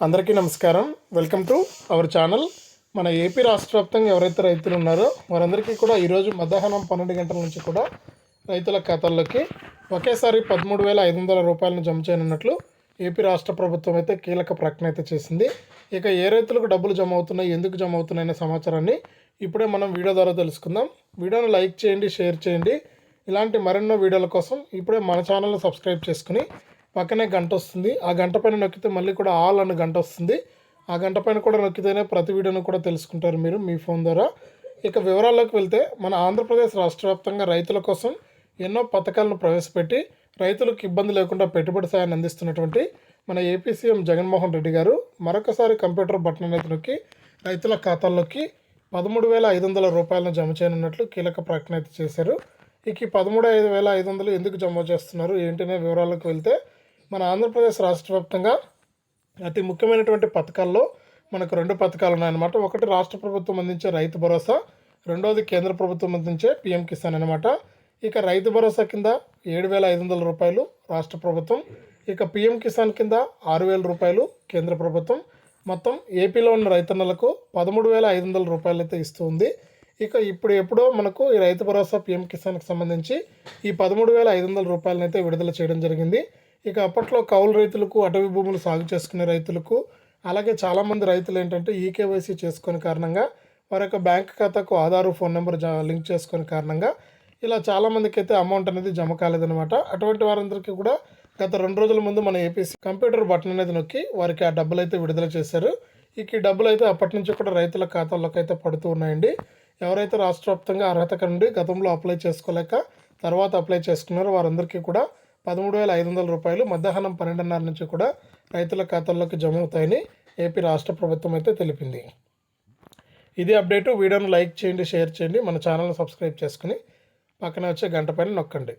అందరికీ నమస్కారం. Welcome to our channel మన ఏపీ రాష్ట్ర వ్యాప్తంగా ఎవరైతే రైతులు ఉన్నారో వారందరికీ కూడా ఈరోజు మధ్యాహ్నం పన్నెండు గంటల నుంచి కూడా రైతుల ఖాతాల్లోకి ఒకేసారి పదమూడు వేల ఐదు వందల రూపాయలను జమ చేయనున్నట్లు ఏపీ రాష్ట్ర ప్రభుత్వం అయితే కీలక ప్రకటన అయితే చేసింది. ఇక ఏ రైతులకు డబ్బులు జమ అవుతున్నాయి ఎందుకు జమ అవుతున్నాయి అనే సమాచారాన్ని ఇప్పుడే మనం వీడియో ద్వారా తెలుసుకుందాం. వీడియోను లైక్ చేయండి షేర్ చేయండి. ఇలాంటి మరెన్నో వీడియోల కోసం ఇప్పుడే మన ఛానల్ని సబ్స్క్రైబ్ చేసుకుని పక్కనే గంట వస్తుంది. ఆ గంట పైన నొక్కితే మళ్ళీ కూడా ఆల్ అని గంట వస్తుంది. ఆ గంట పైన కూడా నొక్కితేనే ప్రతి వీడియోను కూడా తెలుసుకుంటారు మీరు మీ ఫోన్ ద్వారా. ఇక వివరాల్లోకి వెళ్తే మన ఆంధ్రప్రదేశ్ రాష్ట్ర వ్యాప్తంగా రైతుల కోసం ఎన్నో పథకాలను ప్రవేశపెట్టి రైతులకు ఇబ్బంది లేకుండా పెట్టుబడి సాయాన్ని అందిస్తున్నటువంటి మన ఏపీ సీఎం జగన్మోహన్ రెడ్డి గారు మరొకసారి కంప్యూటర్ బటన్ అనేది నొక్కి రైతుల ఖాతాల్లోకి పదమూడు వేల ఐదు వందల రూపాయలను జమ చేయనున్నట్లు కీలక ప్రకటన అయితే చేశారు. ఇక ఈ పదమూడు ఐదు వేల ఐదు వందలు ఎందుకు జమ చేస్తున్నారు ఏంటనే వివరాలకు వెళ్తే మన ఆంధ్రప్రదేశ్ రాష్ట్ర వ్యాప్తంగా అతి ముఖ్యమైనటువంటి పథకాల్లో మనకు రెండు పథకాలు ఉన్నాయన్నమాట. ఒకటి రాష్ట్ర ప్రభుత్వం అందించే రైతు భరోసా రెండవది కేంద్ర ప్రభుత్వం అందించే పిఎం కిసాన్ అనమాట ఇక రైతు భరోసా కింద ఏడు వేల ఐదు వందల రూపాయలు రాష్ట్ర ప్రభుత్వం ఇక పిఎం కిసాన్ కింద ఆరు వేల రూపాయలు కేంద్ర ప్రభుత్వం. మొత్తం ఏపీలో ఉన్న రైతన్నలకు పదమూడు వేల ఐదు వందల రూపాయలు అయితే ఇస్తుంది ఇక ఇప్పుడు ఎప్పుడో మనకు ఈ రైతు భరోసా పిఎం కిసాన్కి సంబంధించి ఈ పదమూడు వేల ఐదు వందల రూపాయలనైతే విడుదల చేయడం జరిగింది. ఇక అప్పట్లో కౌలు రైతులకు అటవీ భూములు సాగు చేసుకునే రైతులకు అలాగే చాలామంది రైతులు ఏంటంటే ఈకేవైసీ చేసుకునే కారణంగా వారి యొక్క బ్యాంక్ ఖాతాకు ఆధారు ఫోన్ నెంబర్ జా లింక్ చేసుకునే కారణంగా ఇలా చాలామందికి అయితే అమౌంట్ అనేది జమ కాలేదనమాట అటువంటి వారందరికీ కూడా గత రెండు రోజుల ముందు మన ఏపీసీ కంప్యూటర్ బటన్ అనేది నొక్కి వారికి ఆ డబ్బులు అయితే విడుదల చేశారు. ఇక ఈ డబ్బులు అయితే అప్పటి నుంచి కూడా రైతుల ఖాతాల్లోకి అయితే పడుతూ ఉన్నాయండి. ఎవరైతే రాష్ట్ర వ్యాప్తంగా అర్హత నుండి గతంలో అప్లై చేసుకోలేక తర్వాత అప్లై చేసుకున్నారో వారందరికీ కూడా పదమూడు వేల ఐదు వందల రూపాయలు మధ్యాహ్నం పన్నెండున్నర నుంచి కూడా రైతుల ఖాతాల్లోకి జమ అవుతాయని ఏపీ రాష్ట్ర ప్రభుత్వం అయితే తెలిపింది. ఇది అప్డేటు. వీడియోను లైక్ చేయండి షేర్ చేయండి. మన ఛానల్ని సబ్స్క్రైబ్ చేసుకుని పక్కన వచ్చే గంట పైన నొక్కండి.